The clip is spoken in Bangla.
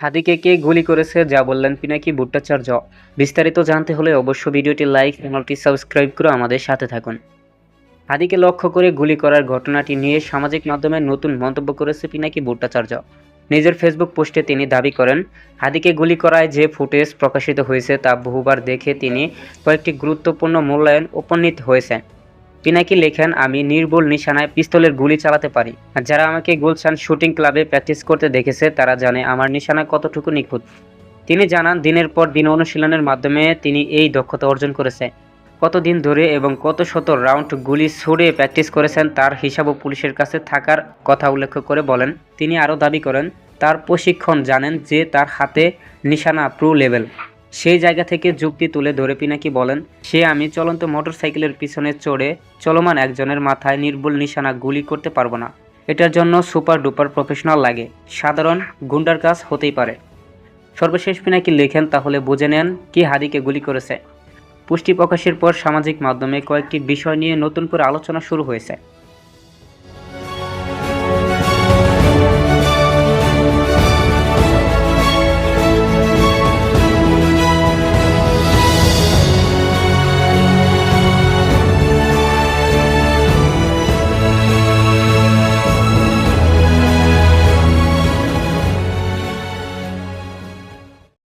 হাদিকে কে গুলি করেছে যা বললেন পিনাকি ভট্টাচার্য। বিস্তারিত জানতে হলে অবশ্য ভিডিওটি লাইক চ্যানেলটি সাবস্ক্রাইব করে আমাদের সাথে থাকুন। হাদিকে লক্ষ্য করে গুলি করার ঘটনাটি নিয়ে সামাজিক মাধ্যমে নতুন মন্তব্য করেছে পিনাকি ভট্টাচার্য। নিজের ফেসবুক পোস্টে তিনি দাবি করেন, হাদিকে গুলি করায় যে ফুটেজ প্রকাশিত হয়েছে তা বহুবার দেখে তিনি কয়েকটি গুরুত্বপূর্ণ মূল্যায়ন উপনীত হয়েছেন। পিনাকি লেখেন, আমি নির্ভুল নিশানায় পিস্তলের গুলি চালাতে পারি। যারা আমাকে গুলশান শুটিং ক্লাবে প্র্যাকটিস করতে দেখেছে, তারা জানে আমার নিশানা কতটুকু নিখুঁত। তিনি জানান, দিনের পর দিন অনুশীলনের মাধ্যমে তিনি এই দক্ষতা অর্জন করেছে। কতদিন ধরে এবং কত শত রাউন্ড গুলি ছুড়ে প্র্যাকটিস করেছেন, তার হিসাবও পুলিশের কাছে থাকার কথা উল্লেখ করে বলেন। তিনি আরও দাবি করেন, তার প্রশিক্ষণ জানেন যে তার হাতে নিশানা প্রো লেভেল। সেই জায়গা থেকে যুক্তি তুলে ধরে পিনাকি বলেন? সে আমি চলন্ত মোটরসাইকেলের পিছনে চড়ে চলমান একজনের মাথায় নির্ভুল নিশানা গুলি করতে পারব না। এটার জন্য সুপার ডুপার প্রফেশনাল লাগে। সাধারণ গুন্ডার কাজ হতেই পারে। সর্বশেষ পিনাকি লেখেন তাহলে বুঝে নেন কি হাদিকে গুলি করেছে। পুষ্টি প্রকাশের পর সামাজিক মাধ্যমে কয়েকটি বিষয় নিয়ে নতুন করে আলোচনা শুরু হয়েছে।